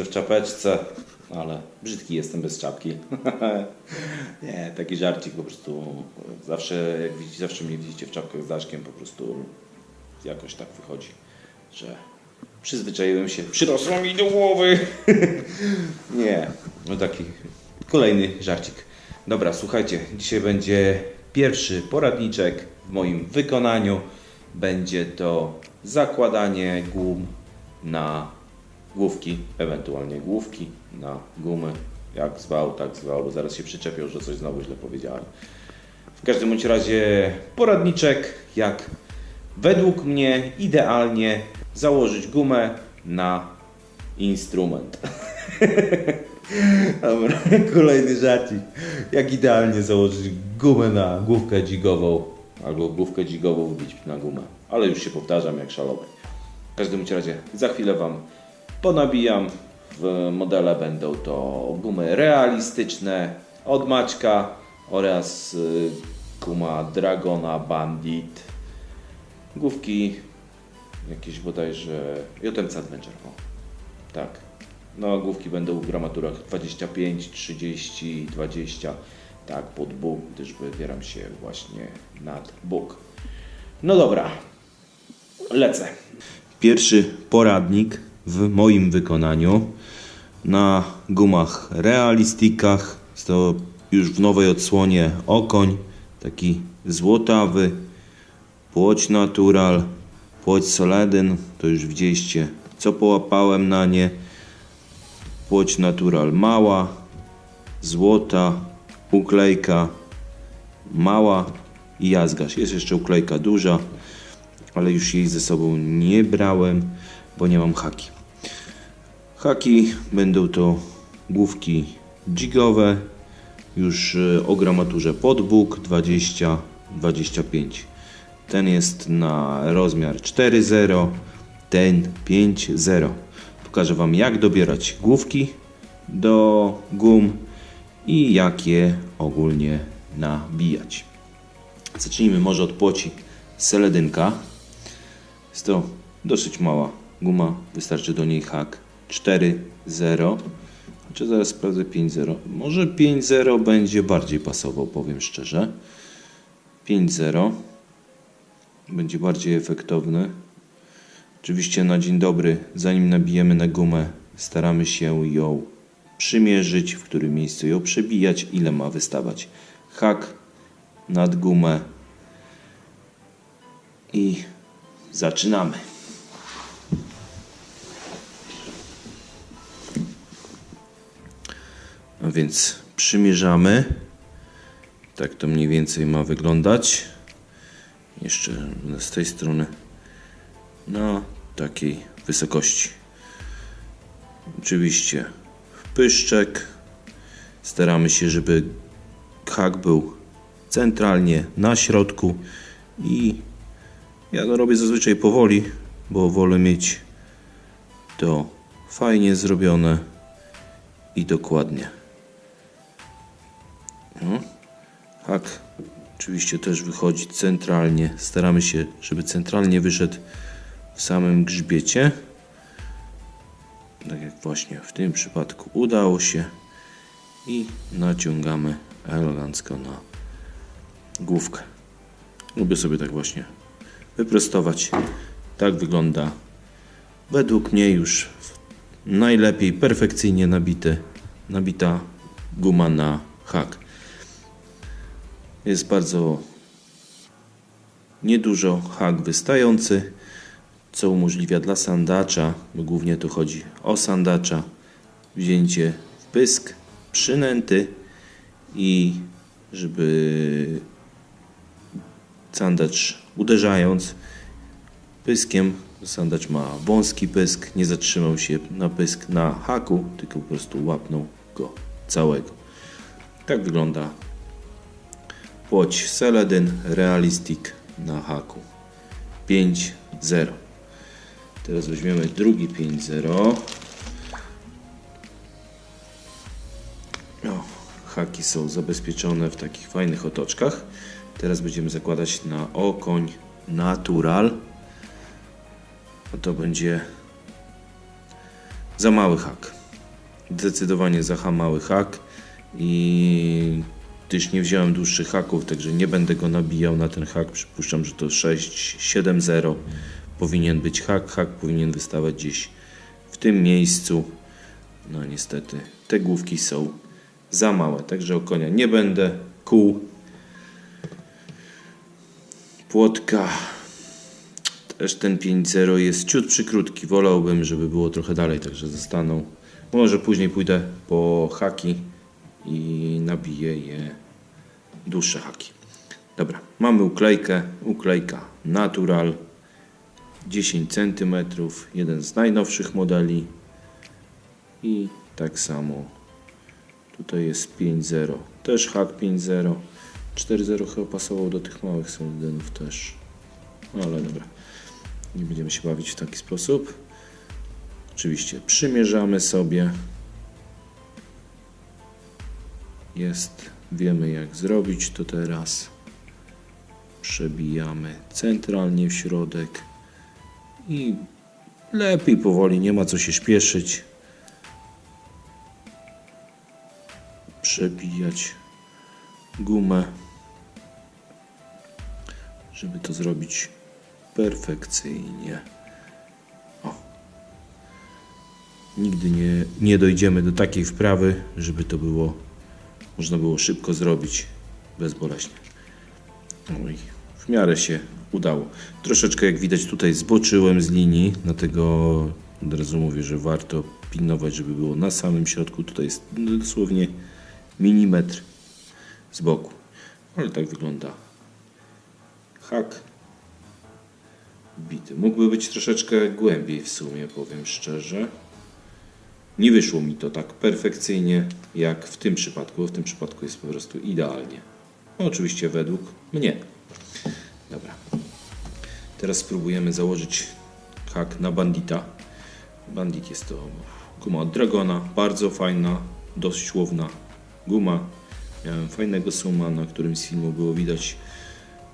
Że w czapeczce, ale brzydki jestem bez czapki. nie, taki żarcik po prostu. Zawsze, jak widzicie, zawsze mnie widzicie w czapkach z daszkiem, po prostu jakoś tak wychodzi, że przyzwyczaiłem się. Przyrosło mi do głowy. nie, no taki kolejny żarcik. Dobra, słuchajcie, dzisiaj będzie pierwszy poradniczek w moim wykonaniu. Będzie to zakładanie gum na główki, ewentualnie główki na gumy. Jak zwał, tak zwał, bo zaraz się przyczepią, że coś znowu źle powiedziałem. W każdym bądź razie poradniczek, jak według mnie idealnie założyć gumę na instrument. Dobra, kolejny żarcik. Jak idealnie założyć gumę na główkę dzigową, albo główkę dzigową wbić na gumę. Ale już się powtarzam jak szalony. W każdym razie za chwilę Wam ponabijam. W modele będą to gumy realistyczne od Maćka oraz y, guma Dragona Bandit. Główki jakieś bodajże JMC Adventure. O, tak. No, główki będą w gramaturach 25, 30, 20. Tak, pod Bóg, gdyż wybieram się właśnie nad Bóg. No dobra, lecę. Pierwszy poradnik w moim wykonaniu na gumach realistikach. Jest to już w nowej odsłonie okoń, taki złotawy, płoć natural, płoć soledyn, to już widzieliście co połapałem na nie. Płoć natural mała, złota, uklejka mała i jazgasz. Jest jeszcze uklejka duża, ale już jej ze sobą nie brałem, bo nie mam haki. Haki będą to główki dzigowe, już y, o gramaturze podbóg 20-25. Ten jest na rozmiar 4.0, ten 5.0. Pokażę Wam jak dobierać główki do gum i jak je ogólnie nabijać. Zacznijmy może od płoci seledynka. Jest to dosyć mała guma, wystarczy do niej hak 4.0. Czy zaraz sprawdzę 5.0. Może 5.0 będzie bardziej pasował, powiem szczerze. 5.0 będzie bardziej efektowny. Oczywiście na dzień dobry, zanim nabijemy na gumę, staramy się ją przymierzyć, w którym miejscu ją przebijać, ile ma wystawać hak nad gumę i zaczynamy. A więc przymierzamy. Tak to mniej więcej ma wyglądać. Jeszcze z tej strony na takiej wysokości. Oczywiście pyszczek. Staramy się, żeby hak był centralnie na środku i ja to robię zazwyczaj powoli, bo wolę mieć to fajnie zrobione i dokładnie. Hak oczywiście też wychodzi centralnie. Staramy się, żeby centralnie wyszedł w samym grzbiecie. Tak jak właśnie w tym przypadku udało się. I naciągamy elegancko na główkę. Lubię sobie tak właśnie wyprostować. Tak wygląda według mnie już najlepiej, perfekcyjnie nabity, nabita guma na hak. Jest bardzo niedużo hak wystający, co umożliwia dla sandacza, bo głównie tu chodzi o sandacza, wzięcie w pysk, przynęty i żeby sandacz uderzając pyskiem, sandacz ma wąski pysk, nie zatrzymał się na pysk na haku, tylko po prostu łapnął go całego. Tak wygląda płoć Seledyn Realistic na haku 5.0. Teraz weźmiemy drugi 5.0. O, haki są zabezpieczone w takich fajnych otoczkach. Teraz będziemy zakładać na okoń natural. A to będzie Za mały hak. Zdecydowanie za mały hak i gdyż nie wziąłem dłuższych haków, także nie będę go nabijał na ten hak. Przypuszczam, że to 6, 7, 0 powinien być hak. Hak powinien wystawać gdzieś w tym miejscu. No niestety te główki są za małe, także o konia nie będę. Kół. Płotka. Też ten 5.0 jest ciut przykrótki. Wolałbym, żeby było trochę dalej, także zostaną. Może później pójdę po haki i nabiję je dłuższe haki. Dobra, mamy uklejkę. Uklejka Natural 10 cm, jeden z najnowszych modeli. I tak samo tutaj jest 5.0, też hak 5.0. 4.0 chyba pasował do tych małych solidynów też. No ale dobra, nie będziemy się bawić w taki sposób. Oczywiście przymierzamy sobie. Jest, wiemy jak zrobić to teraz. Przebijamy centralnie w środek i lepiej powoli, nie ma co się śpieszyć. Przebijać gumę, żeby to zrobić perfekcyjnie. O. Nigdy nie, nie dojdziemy do takiej wprawy, żeby to było można było szybko zrobić bezboleśnie. No i w miarę się udało. Troszeczkę jak widać tutaj zboczyłem z linii, dlatego od razu mówię, że warto pilnować, żeby było na samym środku. Tutaj jest dosłownie milimetr z boku. Ale tak wygląda hak bity. Mógłby być troszeczkę głębiej w sumie, powiem szczerze. Nie wyszło mi to tak perfekcyjnie jak w tym przypadku. W tym przypadku jest po prostu idealnie. No, oczywiście według mnie. Dobra. Teraz spróbujemy założyć hak na bandita. Bandit jest to guma od Dragona. Bardzo fajna, dość łowna guma. Miałem fajnego suma, na którym z filmu było widać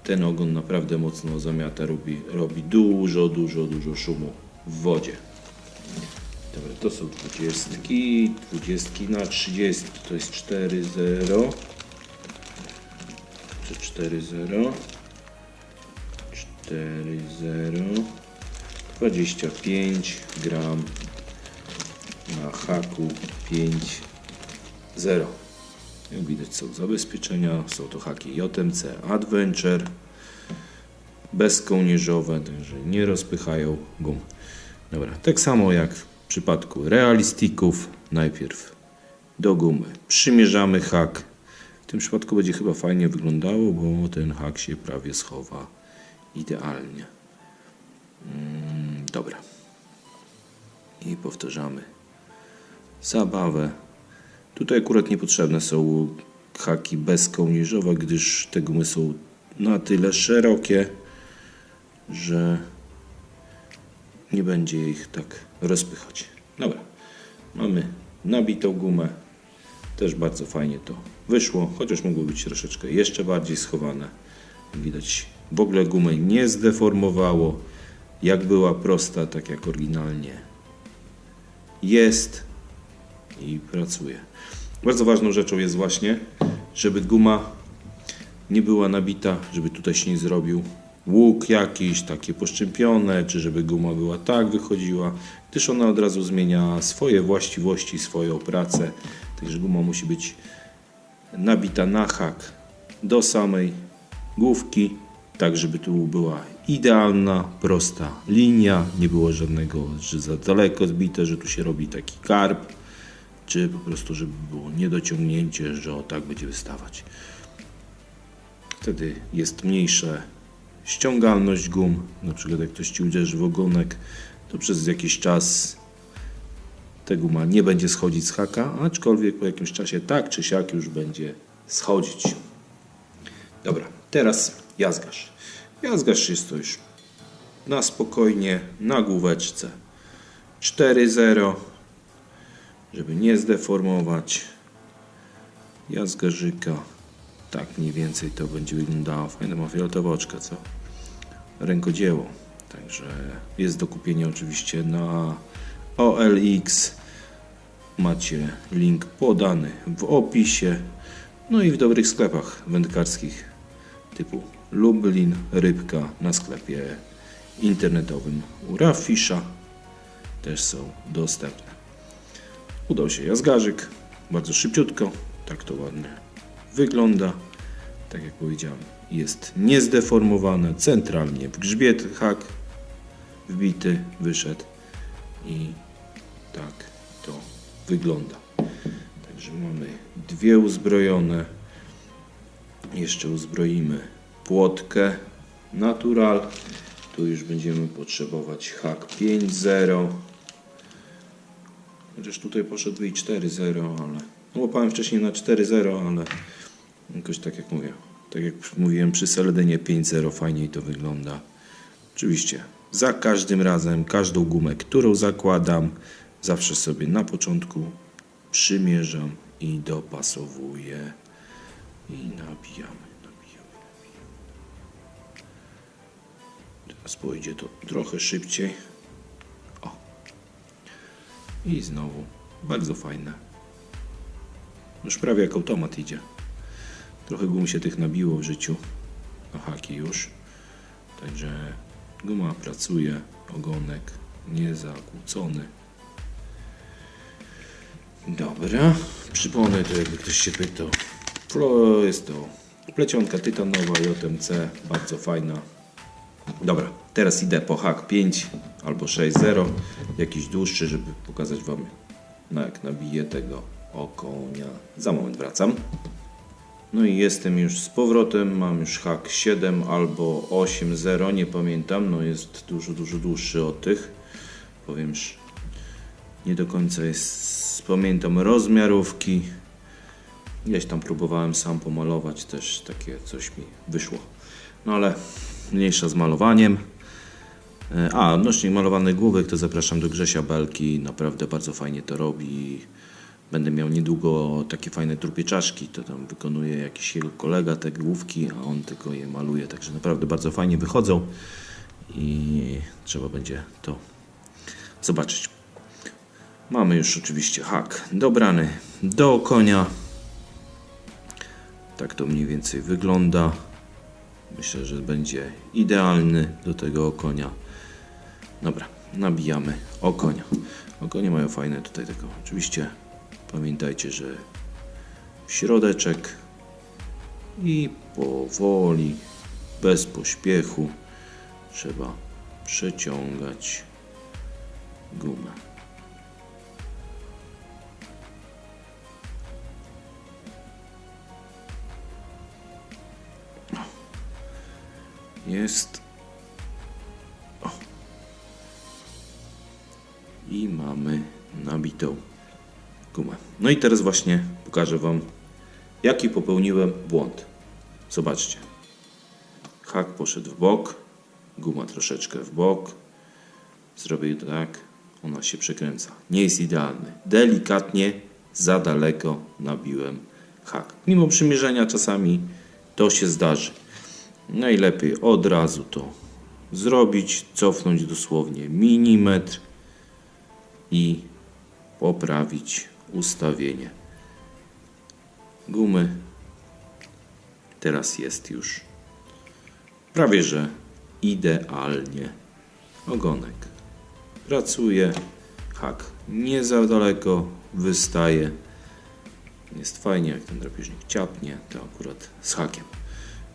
ten ogon naprawdę mocno zamiata, robi, robi dużo, dużo, dużo szumu w wodzie. Dobra, to są dwudziestki, dwudziestki na 30, to jest 4,0. Czy 4,0? 4,0. 25 gram na haku 5,0. Jak widać są zabezpieczenia, są to haki JMC Adventure bezkołnierzowe, także nie rozpychają gum. Dobra, tak samo jak w przypadku realistików, najpierw do gumy przymierzamy hak. W tym przypadku będzie chyba fajnie wyglądało, bo ten hak się prawie schowa idealnie. Mm, dobra. I powtarzamy zabawę. Tutaj akurat niepotrzebne są haki bezkołnierzowe, gdyż te gumy są na tyle szerokie, że nie będzie ich tak rozpychać. Dobra, mamy nabitą gumę. Też bardzo fajnie to wyszło, chociaż mogło być troszeczkę jeszcze bardziej schowane. Widać, w ogóle gumę nie zdeformowało. Jak była prosta, tak jak oryginalnie jest i pracuje. Bardzo ważną rzeczą jest właśnie, żeby guma nie była nabita, żeby tutaj się nie zrobił łuk jakiś, takie poszczępione, czy żeby guma była tak wychodziła, gdyż ona od razu zmienia swoje właściwości, swoją pracę. Także guma musi być nabita na hak do samej główki, tak żeby tu była idealna, prosta linia, nie było żadnego, że za daleko zbite, że tu się robi taki karp, czy po prostu, żeby było niedociągnięcie, że o tak będzie wystawać. Wtedy jest mniejsze ściągalność gum. Na przykład jak ktoś Ci uderzy w ogonek, to przez jakiś czas ta guma nie będzie schodzić z haka, aczkolwiek po jakimś czasie tak czy siak już będzie schodzić. Dobra, teraz jazgasz. Jazgasz jest to już na spokojnie, na główeczce 4-0, żeby nie zdeformować jazgarzyka. Tak mniej więcej to będzie wyglądało. Fajna ma fioletowa oczka, co? Rękodzieło. Także jest do kupienia oczywiście na OLX. Macie link podany w opisie. No i w dobrych sklepach wędkarskich typu Lublin, Rybka na sklepie internetowym u Rafisza też są dostępne. Udał się jazgarzyk, bardzo szybciutko, tak to ładnie wygląda. Tak jak powiedziałem, jest niezdeformowane, centralnie w grzbiet hak wbity, wyszedł i tak to wygląda. Także mamy dwie uzbrojone. Jeszcze uzbroimy płotkę natural. Tu już będziemy potrzebować hak 5.0. Chociaż tutaj poszedł i 4.0, ale no łapałem wcześniej na 4.0, ale jakoś tak jak mówię, tak jak mówiłem przy Seledynie 5.0 fajniej to wygląda. Oczywiście za każdym razem, każdą gumę, którą zakładam, zawsze sobie na początku przymierzam i dopasowuję i nabijamy, nabijamy, nabijamy. Teraz pójdzie to trochę szybciej. O. I znowu bardzo fajne. Już prawie jak automat idzie. Trochę gum się tych nabiło w życiu. Na haki już. Także guma pracuje, ogonek niezakłócony. Dobra, przypomnę to jakby ktoś się pytał. Flo jest to plecionka tytanowa JMC, bardzo fajna. Dobra, teraz idę po hak 5 albo 6.0, jakiś dłuższy, żeby pokazać Wam jak nabiję tego okonia. Za moment wracam. No i jestem już z powrotem, mam już hak 7 albo 8.0, nie pamiętam, no jest dużo, dużo dłuższy od tych. Powiem, że nie do końca jest, pamiętam rozmiarówki. Gdzieś tam próbowałem sam pomalować, też takie coś mi wyszło. No ale mniejsza z malowaniem. E, A, odnośnie malowanych główek, to zapraszam do Grzesia Belki. Naprawdę bardzo fajnie to robi. Będę miał niedługo takie fajne trupie czaszki. To tam wykonuje jakiś jego kolega te główki, a on tylko je maluje. Także naprawdę bardzo fajnie wychodzą i trzeba będzie to zobaczyć. Mamy już oczywiście hak dobrany do konia. Tak to mniej więcej wygląda. Myślę, że będzie idealny do tego konia. Dobra, nabijamy okonia. Okonie mają fajne tutaj tego. Oczywiście pamiętajcie, że w środeczek i powoli, bez pośpiechu trzeba przeciągać gumę. Jest. I mamy nabitą gumę. No i teraz właśnie pokażę Wam, jaki popełniłem błąd. Zobaczcie. Hak poszedł w bok, guma troszeczkę w bok. Zrobię tak, ona się przekręca. Nie jest idealny. Delikatnie, za daleko nabiłem hak. Mimo przymierzenia czasami to się zdarzy. Najlepiej od razu to zrobić, cofnąć dosłownie milimetr i poprawić ustawienie gumy. Teraz jest już prawie że idealnie. Ogonek pracuje, hak nie za daleko wystaje. Jest fajnie, jak ten drapieżnik ciapnie, to akurat z hakiem.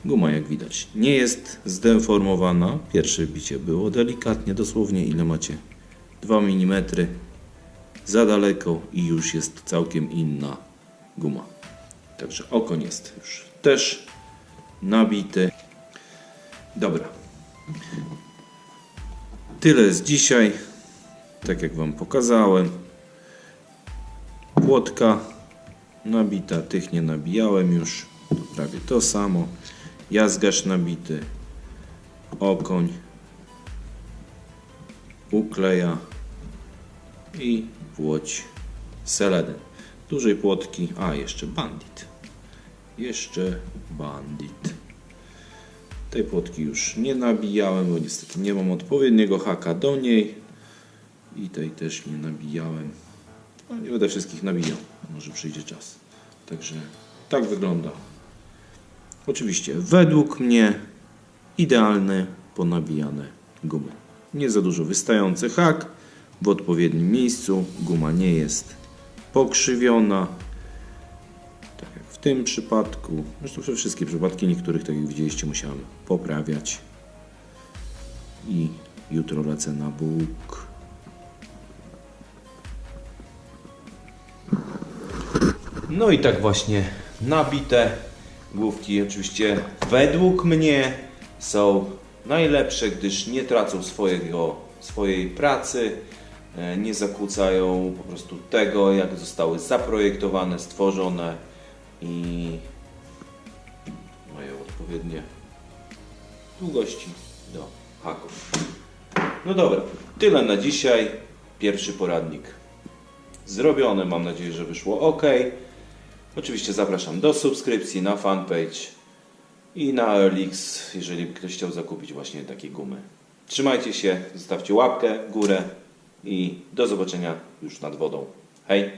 Guma, jak widać, nie jest zdeformowana. Pierwsze bicie było delikatnie, dosłownie ile macie? 2 mm za daleko i już jest całkiem inna guma. Także okoń jest już też nabity. Dobra. Tyle z dzisiaj. Tak jak Wam pokazałem. Płotka nabita, tych nie nabijałem już. To prawie to samo. Jazgasz nabity. Okoń. Ukleja. I płoć seledyn. Dużej płotki. A, jeszcze bandit. Jeszcze bandit. Tej płotki już nie nabijałem, bo niestety nie mam odpowiedniego haka do niej. I tej też nie nabijałem. No, nie będę wszystkich nabijał. Może przyjdzie czas. Także tak wygląda. Oczywiście, według mnie idealne ponabijane gumy. Nie za dużo wystający hak w odpowiednim miejscu. Guma nie jest pokrzywiona. Tak jak w tym przypadku. Zresztą we wszystkie przypadki, niektórych, tak jak widzieliście, musiałem poprawiać. I jutro lecę na Bóg. No i tak właśnie nabite główki oczywiście według mnie są najlepsze, gdyż nie tracą swojego, swojej pracy, nie zakłócają po prostu tego, jak zostały zaprojektowane, stworzone i mają odpowiednie długości do haków. No dobra, tyle na dzisiaj. Pierwszy poradnik zrobione. Mam nadzieję, że wyszło ok. Oczywiście zapraszam do subskrypcji na fanpage i na Earlix, jeżeli ktoś chciał zakupić właśnie takie gumy. Trzymajcie się, zostawcie łapkę górę i do zobaczenia już nad wodą. Hej!